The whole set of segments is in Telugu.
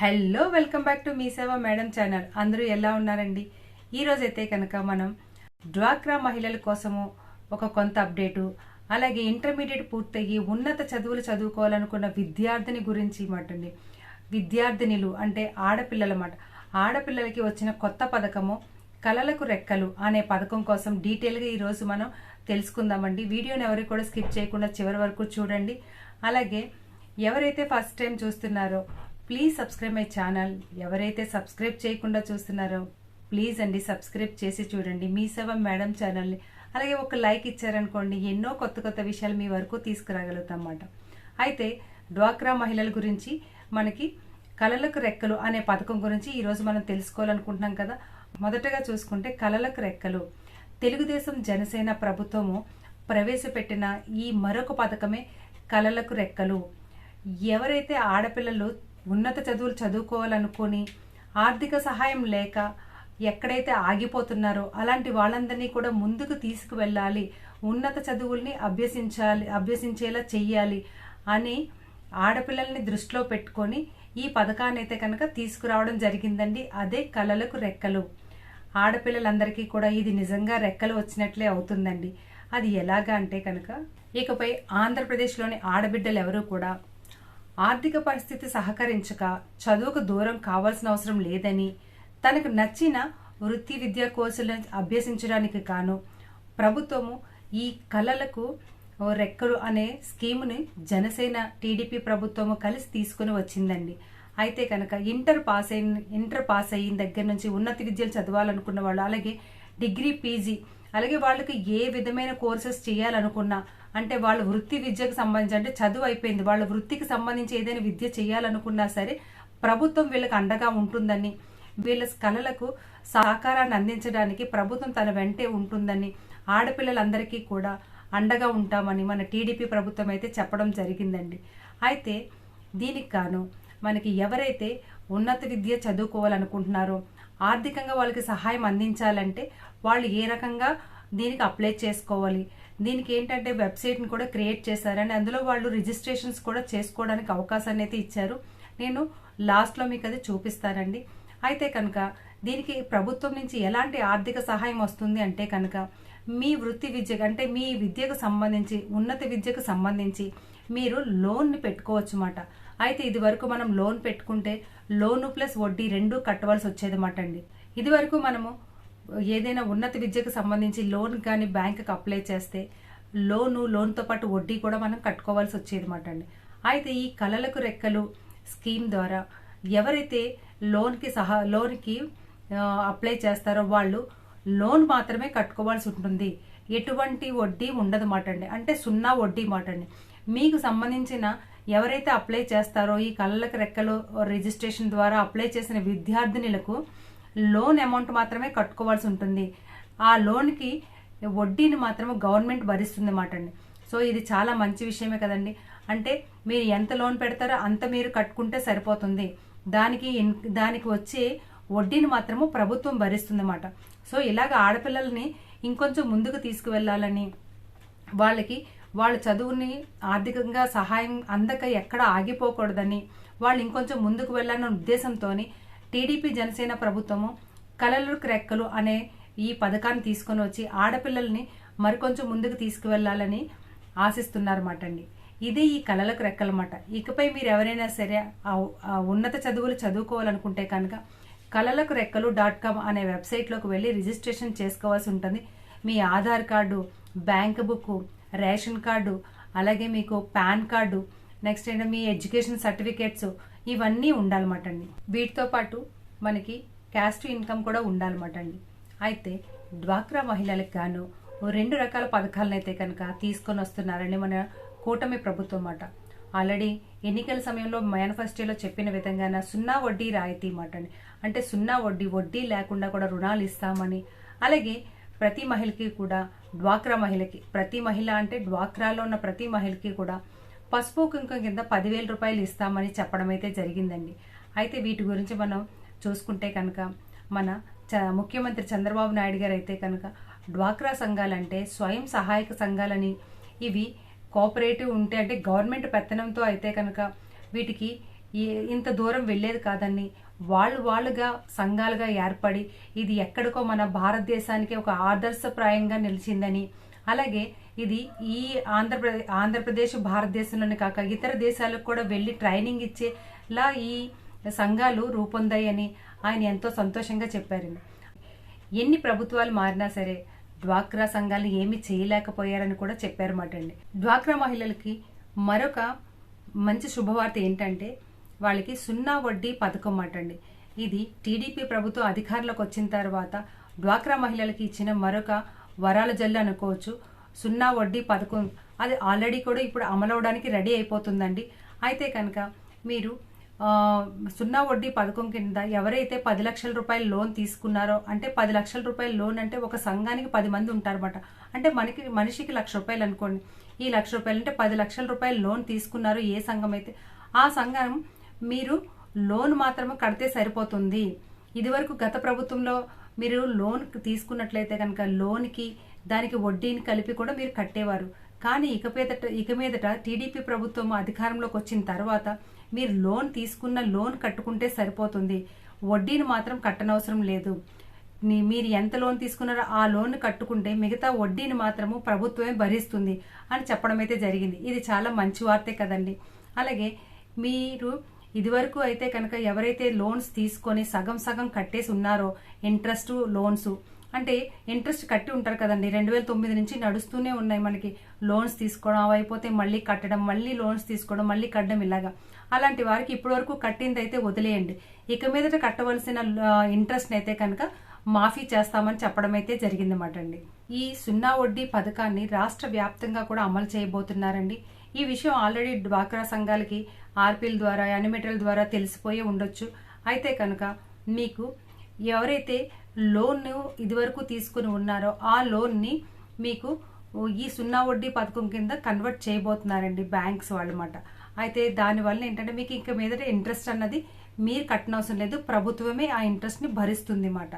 హలో వెల్కమ్ బ్యాక్ టు మీ సేవ మేడం ఛానల్. అందరూ ఎలా ఉన్నారండి? ఈరోజు అయితే కనుక మనం డ్వాక్రా మహిళల కోసము ఒక కొంత అప్డేటు అలాగే ఇంటర్మీడియట్ పూర్తయ్యి ఉన్నత చదువులు చదువుకోవాలనుకున్న విద్యార్థిని గురించి మాటండి విద్యార్థినిలు అంటే ఆడపిల్లల మాట ఆడపిల్లలకి వచ్చిన కొత్త పథకము కలలకు రెక్కలు అనే పథకం కోసం డీటెయిల్గా ఈరోజు మనం తెలుసుకుందామండి. వీడియోని ఎవరు కూడా స్కిప్ చేయకుండా చివరి వరకు చూడండి. అలాగే ఎవరైతే ఫస్ట్ టైం చూస్తున్నారో ప్లీజ్ సబ్స్క్రైబ్ మై ఛానల్ ఎవరైతే సబ్స్క్రైబ్ చేయకుండా చూస్తున్నారో ప్లీజ్ అండి సబ్స్క్రైబ్ చేసి చూడండి. మీ సేవ మేడం ఛానల్ని అలాగే ఒక లైక్ ఇచ్చారనుకోండి ఎన్నో కొత్త కొత్త విషయాలు మీ వరకు తీసుకురాగలుగుతాం అన్నమాట అయితే డ్వాక్రా మహిళల గురించి మనకి కలలకు రెక్కలు అనే పథకం గురించి ఈరోజు మనం తెలుసుకోవాలనుకుంటున్నాం కదా. మొదటగా చూసుకుంటే కలలకు రెక్కలు. తెలుగుదేశం జనసేన ప్రభుత్వము ప్రవేశపెట్టిన ఈ మరొక పథకమే కలలకు రెక్కలు. ఎవరైతే ఆడపిల్లలు ఉన్నత చదువులు చదువుకోవాలనుకొని ఆర్థిక సహాయం లేక ఎక్కడైతే ఆగిపోతున్నారో అలాంటి వాళ్ళందరినీ కూడా ముందుకు తీసుకువెళ్ళాలి. ఉన్నత చదువుల్ని అభ్యసించాలి అభ్యసించేలా చెయ్యాలి అని ఆడపిల్లల్ని దృష్టిలో పెట్టుకొని ఈ పథకాన్ని అయితే కనుక తీసుకురావడం జరిగిందండి. అదే కళలకు రెక్కలు. ఆడపిల్లలందరికీ కూడా ఇది నిజంగా రెక్కలు వచ్చినట్లే అవుతుందండి. అది ఎలాగా అంటే కనుక ఇకపై ఆంధ్రప్రదేశ్లోని ఆడబిడ్డలు ఎవరూ కూడా ఆర్థిక పరిస్థితి సహకరించక చదువుకు దూరం కావాల్సిన అవసరం లేదని తనకు నచ్చిన వృత్తి విద్యా కోర్సులను అభ్యసించడానికి గాను ప్రభుత్వము ఈ కళలకు రెక్కలు అనే స్కీముని జనసేన టీడీపీ ప్రభుత్వము కలిసి తీసుకుని వచ్చిందండి. అయితే కనుక ఇంటర్ పాస్ అయిన ఇంటర్ పాస్ అయిన దగ్గర నుంచి ఉన్నత విద్యలు చదవాలనుకున్న వాళ్ళు అలాగే డిగ్రీ పీజీ అలాగే వాళ్ళకి ఏ విధమైన కోర్సెస్ చేయాలనుకున్నా అంటే వాళ్ళ వృత్తి విద్యకు సంబంధించి అంటే చదువు అయిపోయింది వాళ్ళ వృత్తికి సంబంధించి ఏదైనా విద్య చేయాలనుకున్నా సరే ప్రభుత్వం వీళ్ళకి అండగా ఉంటుందని వీళ్ళ కళలకు సహకారాన్ని అందించడానికి ప్రభుత్వం తన వెంటే ఉంటుందని ఆడపిల్లలందరికీ కూడా అండగా ఉంటామని మన టీడీపీ ప్రభుత్వం అయితే చెప్పడం జరిగిందండి. అయితే దీనికి గాను మనకి ఎవరైతే ఉన్నత విద్య చదువుకోవాలనుకుంటున్నారో ఆర్థికంగా వాళ్ళకి సహాయం అందించాలంటే వాళ్ళు ఏ రకంగా దీనికి అప్లై చేసుకోవాలి. దీనికి ఏంటంటే వెబ్సైట్ని కూడా క్రియేట్ చేశారని అందులో వాళ్ళు రిజిస్ట్రేషన్స్ కూడా చేసుకోవడానికి అవకాశాన్ని అయితే ఇచ్చారు. నేను లాస్ట్లో మీకు అది చూపిస్తానండి. అయితే కనుక దీనికి ప్రభుత్వం నుంచి ఎలాంటి ఆర్థిక సహాయం వస్తుంది అంటే కనుక మీ వృత్తి విద్యకు అంటే మీ విద్యకు సంబంధించి ఉన్నత విద్యకు సంబంధించి మీరు లోన్ని పెట్టుకోవచ్చు అన్నమాట అయితే ఇది వరకు మనం లోన్ పెట్టుకుంటే లోను ప్లస్ వడ్డీ రెండు కట్టవలసి వచ్చేది వచ్చేదన్నమాట అండి ఇది వరకు మనము ఏదైనా ఉన్నత విద్యకు సంబంధించి లోన్ కానీ బ్యాంకుకి అప్లై చేస్తే లోను లోన్తో పాటు వడ్డీ కూడా మనం కట్టుకోవాల్సి వచ్చేదన్నమాట అండి. అయితే ఈ కళలకు రెక్కలు స్కీమ్ ద్వారా ఎవరైతే లోన్కి సహా లోన్కి అప్లై చేస్తారో వాళ్ళు లోన్ మాత్రమే కట్టుకోవాల్సి ఉంటుంది. ఎటువంటి వడ్డీ ఉండదు మాట అండి. అంటే సున్నా వడ్డీ మాట అండి. మీకు సంబంధించిన ఎవరైతే అప్లై చేస్తారో ఈ కళ్ళకు రెక్కలు రిజిస్ట్రేషన్ ద్వారా అప్లై చేసిన విద్యార్థినులకు లోన్ అమౌంట్ మాత్రమే కట్టుకోవాల్సి ఉంటుంది. ఆ లోన్కి వడ్డీని మాత్రం గవర్నమెంట్ భరిస్తుంది అన్నమాట అండి. సో ఇది చాలా మంచి విషయమే కదండి. అంటే మీరు ఎంత లోన్ పెడతారో అంత మీరు కట్టుకుంటే సరిపోతుంది. దానికి దానికి వచ్చే వడ్డీని మాత్రము ప్రభుత్వం భరిస్తుంది అన్నమాట సో ఇలాగ ఆడపిల్లల్ని ఇంకొంచెం ముందుకు తీసుకువెళ్ళాలని వాళ్ళకి వాళ్ళ చదువుని ఆర్థికంగా సహాయం అందక ఎక్కడ ఆగిపోకూడదని వాళ్ళు ఇంకొంచెం ముందుకు వెళ్ళాలన్న ఉద్దేశంతో టీడీపీ జనసేన ప్రభుత్వము కలలు రెక్కలు అనే ఈ పథకాన్ని తీసుకొని వచ్చి ఆడపిల్లల్ని మరికొంచెం ముందుకు తీసుకువెళ్ళాలని ఆశిస్తున్నారన్నమాట అండి. ఇది ఈ కళలకు రెక్కలమాట ఇకపై మీరు ఎవరైనా సరే ఉన్నత చదువులు చదువుకోవాలనుకుంటే కనుక కళలకు రెక్కలు డాట్ కామ్ అనే వెబ్సైట్లోకి వెళ్ళి రిజిస్ట్రేషన్ చేసుకోవాల్సి ఉంటుంది. మీ Aadhaar card bank book ration card అలాగే మీకు పాన్ కార్డు నెక్స్ట్ ఏంటంటే మీ ఎడ్యుకేషన్ సర్టిఫికేట్స్ ఇవన్నీ ఉండాలన్నమాట అండి వీటితో పాటు మనకి క్యాస్ట్ ఇన్కమ్ కూడా ఉండాలన్నమాట అండి అయితే డ్వాక్రా మహిళలకు గాను రెండు రకాల పథకాలను అయితే కనుక తీసుకొని వస్తున్నారండి మన కూటమి ప్రభుత్వం అన్నమాట ఆల్రెడీ ఎన్నికల సమయంలో మేనిఫెస్టోలో చెప్పిన విధంగాన సున్నా వడ్డీ రాయితీ మాట అండి అంటే సున్నా వడ్డీ వడ్డీ లేకుండా కూడా రుణాలు ఇస్తామని. అలాగే ప్రతి మహిళకి కూడా డ్వాక్రా మహిళకి ప్రతి మహిళ అంటే డ్వాక్రాలో ఉన్న ప్రతి మహిళకి కూడా పసుపు కుంకుమ కింద పదివేల రూపాయలు ఇస్తామని చెప్పడం అయితే జరిగిందండి. అయితే వీటి గురించి మనం చూసుకుంటే కనుక మన చ ముఖ్యమంత్రి చంద్రబాబు నాయుడు గారు అయితే కనుక డ్వాక్రా సంఘాలంటే స్వయం సహాయక సంఘాలని ఇవి కోఆపరేటివ్ ఉంటే అంటే గవర్నమెంట్ పెత్తనంతో అయితే కనుక వీటికి ఇంత దూరం వెళ్ళేది కాదని వాళ్ళు వాళ్ళుగా సంఘాలుగా ఏర్పడి ఇది ఎక్కడికో మన భారతదేశానికి ఒక ఆదర్శప్రాయంగా నిలిచిందని అలాగే ఇది ఈ ఆంధ్రప్రదేశ్ ఆంధ్రప్రదేశ్ భారతదేశంలోనే కాక ఇతర దేశాలకు కూడా వెళ్ళి ట్రైనింగ్ ఇచ్చేలా ఈ సంఘాలు రూపొందాయని ఆయన ఎంతో సంతోషంగా చెప్పారండి ఎన్ని ప్రభుత్వాలు మారినా సరే డ్వాక్రా సంఘాలు ఏమి చేయలేకపోయారని కూడా చెప్పారన్నమాట అండి. డ్వాక్రా మహిళలకి మరొక మంచి శుభవార్త ఏంటంటే వాళ్ళకి సున్నా వడ్డీ పథకం మాట అండి. ఇది టీడీపీ ప్రభుత్వం అధికారంలోకి వచ్చిన తర్వాత డ్వాక్రా మహిళలకి ఇచ్చిన మరొక వరాల జల్లు అనుకోవచ్చు. సున్నా వడ్డీ పథకం అది ఆల్రెడీ కూడా ఇప్పుడు అమలవడానికి రెడీ అయిపోతుందండి. అయితే కనుక మీరు సున్నా వడ్డీ పథకం కింద ఎవరైతే పది లక్షల రూపాయల లోన్ తీసుకున్నారో అంటే పది లక్షల రూపాయల లోన్ అంటే ఒక సంఘానికి పది మంది ఉంటారన్నమాట. అంటే మనకి మనిషికి లక్ష రూపాయలు అనుకోండి. ఈ లక్ష రూపాయలు అంటే పది లక్షల రూపాయలు లోన్ తీసుకున్నారు ఏ సంఘం అయితే ఆ సంఘం మీరు లోన్ మాత్రమే కడితే సరిపోతుంది. ఇదివరకు గత ప్రభుత్వంలో మీరు లోన్ తీసుకున్నట్లయితే కనుక లోన్కి దానికి వడ్డీని కలిపి కూడా మీరు కట్టేవారు. కానీ ఇక మీదట ఇక మీదట టీడీపీ ప్రభుత్వం అధికారంలోకి వచ్చిన తర్వాత మీరు లోన్ తీసుకున్న లోన్ కట్టుకుంటే సరిపోతుంది. వడ్డీని మాత్రం కట్టనవసరం లేదు. మీరు ఎంత లోన్ తీసుకున్నారో ఆ లోన్ కట్టుకుంటే మిగతా వడ్డీని మాత్రము ప్రభుత్వమే భరిస్తుంది అని చెప్పడం అయితే జరిగింది. ఇది చాలా మంచి వార్తే కదండి. అలాగే మీరు ఇదివరకు అయితే కనుక ఎవరైతే లోన్స్ తీసుకొని సగం సగం కట్టేసి ఉన్నారో ఇంట్రెస్ట్ లోన్స్ అంటే ఇంట్రెస్ట్ కట్టి ఉంటారు కదండి రెండు వేల తొమ్మిది నుంచి నడుస్తూనే ఉన్నాయి మనకి లోన్స్ తీసుకోవడం అవైపోతే అయిపోతే మళ్ళీ కట్టడం మళ్ళీ లోన్స్ తీసుకోవడం మళ్ళీ కట్టడం ఇలాగా. అలాంటి వారికి ఇప్పటివరకు కట్టింది అయితే వదిలేయండి. ఇక మీదట కట్టవలసిన ఇంట్రెస్ట్ అయితే కనుక మాఫీ చేస్తామని చెప్పడం అయితే జరిగిందన్నమాట అండి. ఈ సున్నా వడ్డీ పథకాన్ని రాష్ట్ర వ్యాప్తంగా కూడా అమలు చేయబోతున్నారండి. ఈ విషయం ఆల్రెడీ డ్వాక్రా సంఘాలకి ఆర్పీల ద్వారా యానిమేటర్ల ద్వారా తెలిసిపోయి ఉండొచ్చు. అయితే కనుక మీకు ఎవరైతే లోన్ ఇదివరకు తీసుకుని ఉన్నారో ఆ లోన్ని మీకు ఈ సున్నా వడ్డీ పథకం కింద కన్వర్ట్ చేయబోతున్నారండి బ్యాంక్స్ వాళ్ళమాట. అయితే దానివల్ల ఏంటంటే మీకు ఇంకా మీదట ఇంట్రెస్ట్ అన్నది మీరు కట్టనవసరం లేదు. ప్రభుత్వమే ఆ ఇంట్రెస్ట్ని భరిస్తుంది అన్నమాట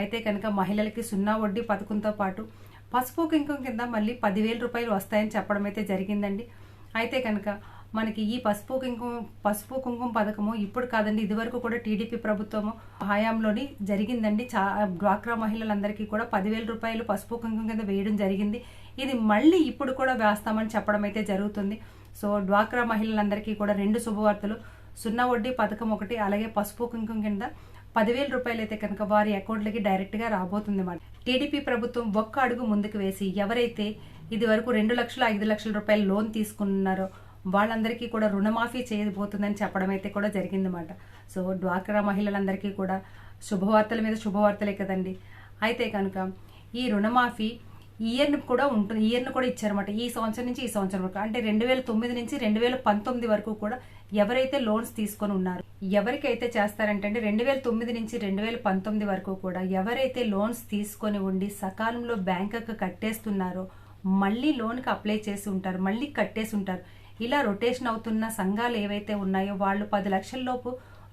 అయితే కనుక మహిళలకి సున్నా వడ్డీ పథకంతో పాటు పసుపు కుంకుమ కింద మళ్ళీ పదివేల రూపాయలు వస్తాయని చెప్పడం అయితే జరిగిందండి. అయితే కనుక మనకి ఈ పసుపు కుంకుమ పసుపు కుంకుమ పథకము ఇప్పుడు కాదండి ఇదివరకు కూడా టీడీపీ ప్రభుత్వము హయాంలోని జరిగిందండి. చా డ్వాక్రా మహిళలందరికీ కూడా పదివేల రూపాయలు పసుపు కుంకుమ కింద వేయడం జరిగింది. ఇది మళ్ళీ ఇప్పుడు కూడా వేస్తామని చెప్పడం అయితే జరుగుతుంది. సో డ్వాక్రా మహిళలందరికీ కూడా రెండు శుభవార్తలు. సున్నా వడ్డీ పథకం ఒకటి అలాగే పసుపు కుంకుమ కింద పదివేల రూపాయలు అయితే కనుక వారి అకౌంట్లకి డైరెక్ట్గా రాబోతుంది అన్నమాట టీడీపీ ప్రభుత్వం ఒక్క అడుగు ముందుకు వేసి ఎవరైతే ఇది వరకు రెండు లక్షలు ఐదు లక్షల రూపాయలు లోన్ తీసుకున్నారో వాళ్ళందరికీ కూడా రుణమాఫీ చేయబోతుందని చెప్పడం అయితే కూడా జరిగిందన్నమాట. సో డ్వాక్రా మహిళలందరికీ కూడా శుభవార్తల మీద శుభవార్తలే కదండి. అయితే కనుక ఈ రుణమాఫీ ఇయర్ని కూడా ఉంటుంది ఇయర్ని కూడా ఇచ్చారన్నమాట. ఈ సంవత్సరం నుంచి ఈ సంవత్సరం వరకు. అంటే రెండు వేల తొమ్మిది నుంచి రెండు వేల పంతొమ్మిది వరకు కూడా ఎవరైతే లోన్స్ తీసుకొని ఉన్నారు ఎవరికైతే చేస్తారంటే అంటే రెండు వేల తొమ్మిది నుంచి రెండు వేల పంతొమ్మిది వరకు కూడా ఎవరైతే లోన్స్ తీసుకొని ఉండి సకాలంలో బ్యాంకుకు కట్టేస్తున్నారో మళ్ళీ లోన్కి అప్లై చేసి ఉంటారు మళ్ళీ కట్టేసి ఉంటారు. ఇలా రొటేషన్ అవుతున్న సంఘాలు ఏవైతే ఉన్నాయో వాళ్ళు పది లక్షల్లోపు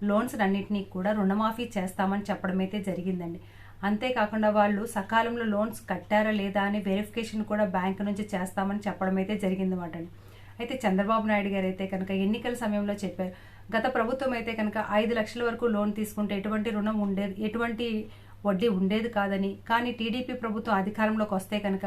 లోన్స్ అన్నింటినీ కూడా రుణమాఫీ చేస్తామని చెప్పడం అయితే జరిగిందండి. అంతేకాకుండా వాళ్ళు సకాలంలో లోన్స్ కట్టారా లేదా అని వెరిఫికేషన్ కూడా బ్యాంక్ నుంచి చేస్తామని చెప్పడం అయితే జరిగిందన్నమాట అండి. అయితే చంద్రబాబు నాయుడు గారు అయితే కనుక ఎన్నికల సమయంలో చెప్పారు. గత ప్రభుత్వం అయితే కనుక ఐదు లక్షల వరకు లోన్ తీసుకుంటే ఎటువంటి రుణం ఉండేది ఎటువంటి వడ్డీ ఉండేది కాదని కానీ టీడీపీ ప్రభుత్వం అధికారంలోకి వస్తే కనుక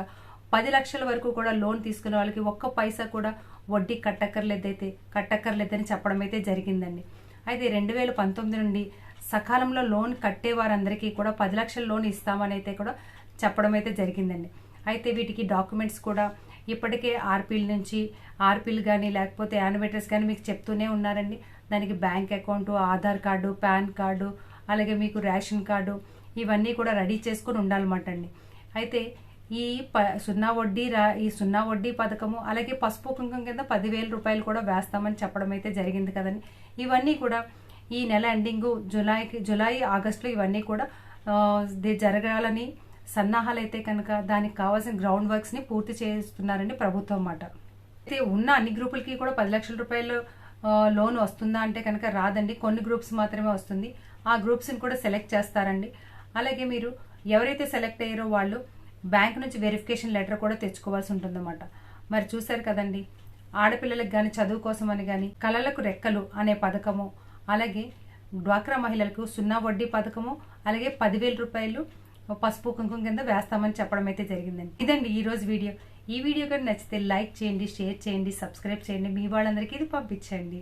పది లక్షల వరకు కూడా లోన్ తీసుకునే వాళ్ళకి ఒక్క పైసా కూడా వడ్డీ కట్టక్కర్లేదైతే కట్టక్కర్లేదని చెప్పడం అయితే జరిగిందండి. అయితే రెండు వేల పంతొమ్మిది నుండి సకాలంలో లోన్ కట్టే వారందరికీ కూడా పది లక్షల లోన్ ఇస్తామని అయితే కూడా చెప్పడం అయితే జరిగిందండి. అయితే వీటికి డాక్యుమెంట్స్ కూడా ఇప్పటికే ఆర్పీల నుంచి ఆర్పీలు కానీ లేకపోతే యానివేటర్స్ కానీ మీకు చెప్తూనే ఉన్నారండి. దానికి bank account Aadhaar card PAN card అలాగే మీకు రేషన్ కార్డు ఇవన్నీ కూడా రెడీ చేసుకుని ఉండాలన్నమాట అండి. అయితే ఈ ప సున్నా వడ్డీ రా ఈ సున్నా వడ్డీ పథకము అలాగే పసుపు కుంకుమ కింద పదివేల రూపాయలు కూడా వేస్తామని చెప్పడం అయితే జరిగింది కదండి. ఇవన్నీ కూడా ఈ నెల ఎండింగ్ జులైకి జులై ఆగస్టులో ఇవన్నీ కూడా జరగాలని సన్నాహాలు అయితే కనుక దానికి కావాల్సిన గ్రౌండ్ వర్క్స్ని పూర్తి చేస్తున్నారండి ప్రభుత్వం అన్నమాట. అయితే ఉన్న అన్ని గ్రూపులకి కూడా పది లక్షల రూపాయలు లోన్ వస్తుందా అంటే కనుక రాదండి. కొన్ని గ్రూప్స్ మాత్రమే వస్తుంది. ఆ గ్రూప్స్ని కూడా సెలెక్ట్ చేస్తారండి. అలాగే మీరు ఎవరైతే సెలెక్ట్ అయ్యారో వాళ్ళు బ్యాంక్ నుంచి వెరిఫికేషన్ లెటర్ కూడా తెచ్చుకోవాల్సి ఉంటుందన్నమాట. మరి చూశారు కదండి ఆడపిల్లలకు కానీ చదువు కోసం అని కానీ కళలకు రెక్కలు అనే పథకము అలాగే డ్వాక్రా మహిళలకు సున్నా వడ్డీ పథకము అలాగే పదివేల రూపాయలు పసుపు కుంకుమ కింద వేస్తామని చెప్పడం అయితే జరిగిందండి. ఇదండి ఈరోజు వీడియో. ఈ వీడియో కానీ నచ్చితే లైక్ చేయండి షేర్ చేయండి సబ్స్క్రైబ్ చేయండి. మీ వాళ్ళందరికీ ఇది పంపించండి.